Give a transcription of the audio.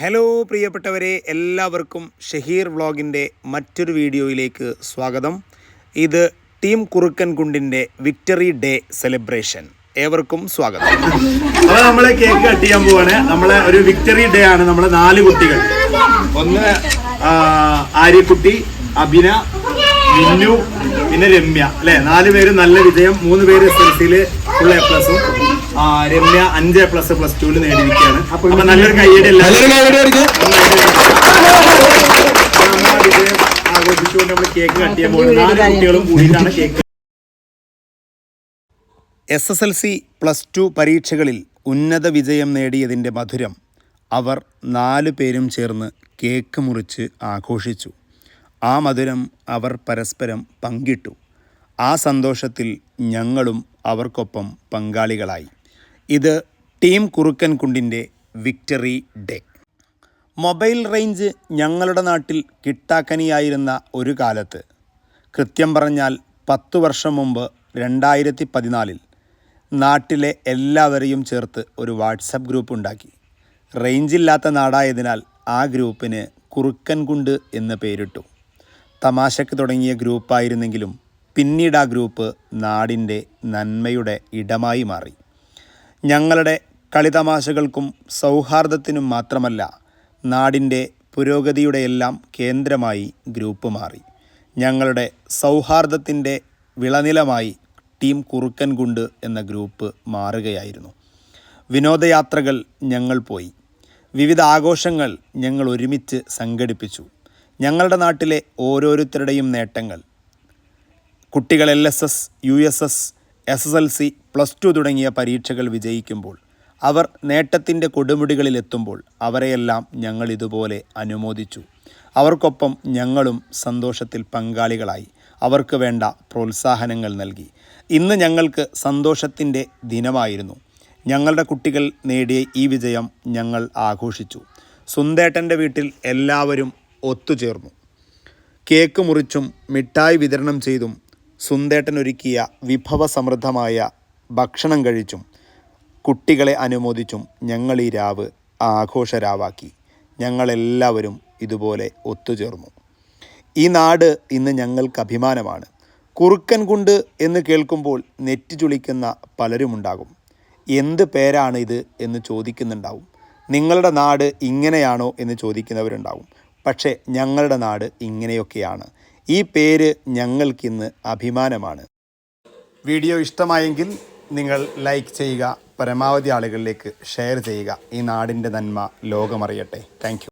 Hello പ്രിയപ്പെട്ടവരെ എല്ലാവർക്കും ഷഹീർ വ്ളോഗിന്റെ മറ്റൊരു വീഡിയോയിലേക്ക് സ്വാഗതം. ഇത് ടീം കുറുക്കൻ കുണ്ടിന്റെ വിക്ടറി ഡേ സെലിബ്രേഷൻ. ഏവർക്കും സ്വാഗതം. അപ്പോൾ നമ്മൾ കേക്ക് കട്ട് ചെയ്യാൻ പോവാണ്. നമ്മളെ ഒരു വിക്ടറി ഡേ ആണ് നമ്മളെ നാല് കുട്ടികൾ. ഒന്ന് ആര്യക്കുട്ടി അഭിന മിന്നു പിന്നെ രമ്യ. അല്ലേ? നാല് പേര് നല്ല വിജയം. മൂന്ന് പേര് എസ് എൽ സിയിൽ ഫുൾ എ പ്ലസും രമ്യ അഞ്ച് പ്ലസ് പ്ലസ് ടുവിൽ നേടിയിരിക്കുകയാണ്. അപ്പൊ നല്ലൊരു കൈയടി ആഘോഷിച്ചുകൊണ്ട് നമ്മൾ കേക്ക് കട്ട് ചെയ്യാൻ പോകുന്നത് നാല് കുട്ടികളും കൂടിയിട്ടാണ് cake S S L C plus two പരീക്ഷകളിൽ ഉന്നത വിജയം നേടിയതിന്റെ മധുരം അവർ നാലു പേരും ചേർന്ന് കേക്ക് മുറിച്ച് ആഘോഷിച്ചു. ആ മധുരം അവർ പരസ്പരം പങ്കിട്ടു. ആ സന്തോഷത്തിൽ ഞങ്ങളും അവർക്കൊപ്പം പങ്കാളികളായി. ഇത് ടീം കുറുക്കൻ കുണ്ടിന്റെ വിക്ടറി ഡേ. മൊബൈൽ റേഞ്ച് ഞങ്ങളുടെ നാട്ടിൽ കിട്ടാക്കനിയായിരുന്ന ഒരു കാലത്ത്. കൃത്യം പറഞ്ഞാൽ പത്ത് വർഷം മുമ്പ് രണ്ടായിരത്തി പതിനാലിൽ നാട്ടിലെ എല്ലാവരെയും ചേർത്ത് ഒരു വാട്സപ്പ് ഗ്രൂപ്പ് ഉണ്ടാക്കി. റേഞ്ചില്ലാത്ത നാടായതിനാൽ ആ ഗ്രൂപ്പിന് കുറുക്കൻ കുണ്ട് എന്ന് പേരിട്ടു. തമാശയ്ക്ക് തുടങ്ങിയ ഗ്രൂപ്പായിരുന്നെങ്കിലും പിന്നീട് ആ ഗ്രൂപ്പ് നാടിന്റെ നന്മയുടെ ഇടമായി മാറി. ഞങ്ങളുടെ കളിതമാശകൾക്കും സൗഹാർദ്ദത്തിനും മാത്രമല്ല നാടിന്റെ പുരോഗതിയുടെയെല്ലാം കേന്ദ്രമായി ഗ്രൂപ്പ് മാറി. ഞങ്ങളുടെ സൗഹാർദ്ദത്തിന്റെ വിളനിലമായി ടീം കുറുക്കൻകുണ്ട് എന്ന ഗ്രൂപ്പ് മാറുകയായിരുന്നു. വിനോദയാത്രകൾ ഞങ്ങൾ പോയി. വിവിധ ആഘോഷങ്ങൾ ഞങ്ങൾ ഒരുമിച്ച് സംഘടിപ്പിച്ചു. ഞങ്ങളുടെ നാട്ടിലെ ഓരോരുത്തരുടെയും നേട്ടങ്ങൾ. കുട്ടികൾ L S S U S S S S L C plus two തുടങ്ങിയ പരീക്ഷകൾ വിജയിക്കുമ്പോൾ അവർ നേട്ടത്തിന്റെ കൊടുമുടികളിലെത്തുമ്പോൾ അവരെയെല്ലാം ഞങ്ങൾ ഇതുപോലെ അനുമോദിച്ചു. അവർക്കൊപ്പം ഞങ്ങളും സന്തോഷത്തിൽ പങ്കാളികളായി. അവർക്ക് വേണ്ട പ്രോത്സാഹനങ്ങൾ നൽകി. ഇന്ന് ഞങ്ങൾക്ക് സന്തോഷത്തിന്റെ ദിനമായിരുന്നു. ഞങ്ങളുടെ കുട്ടികൾ നേടിയ ഈ വിജയം ഞങ്ങൾ ആഘോഷിച്ചു. സുന്ദേട്ടന്റെ വീട്ടിൽ എല്ലാവരും ഒത്തുചേർന്നു. കേക്ക് മുറിച്ചും മിഠായി വിതരണം ചെയ്തും സുന്ദേട്ടൻ ഒരുക്കിയ വിഭവസമൃദ്ധമായ ഭക്ഷണം കഴിച്ചും കുട്ടികളെ അനുമോദിച്ചും ഞങ്ങൾ ഈ രാവ് ആഘോഷരാവാക്കി. ഞങ്ങളെല്ലാവരും ഇതുപോലെ ഒത്തുചേർന്നു. ഈ നാട് ഇന്ന് ഞങ്ങൾക്ക് അഭിമാനമാണ്. കുറുക്കൻ കുണ്ട് എന്ന് കേൾക്കുമ്പോൾ നെറ്റി ചുളിക്കുന്ന പലരുമുണ്ടാകും എന്ത് പേരാണ് ഇത് എന്ന് ചോദിക്കുന്നുണ്ടാവും. നിങ്ങളുടെ നാട് ഇങ്ങനെയാണോ എന്ന് ചോദിക്കുന്നവരുണ്ടാവും. പക്ഷേ ഞങ്ങളുടെ നാട് ഇങ്ങനെയൊക്കെയാണ്. ഈ പേര് ഞങ്ങൾക്കിന്ന് അഭിമാനമാണ്. വീഡിയോ ഇഷ്ടമായെങ്കിൽ നിങ്ങൾ ലൈക്ക് ചെയ്യുക പരമാവധി ആളുകളിലേക്ക് ഷെയർ ചെയ്യുക. ഈ നാടിന്റെ നന്മ ലോകമറിയട്ടെ. താങ്ക്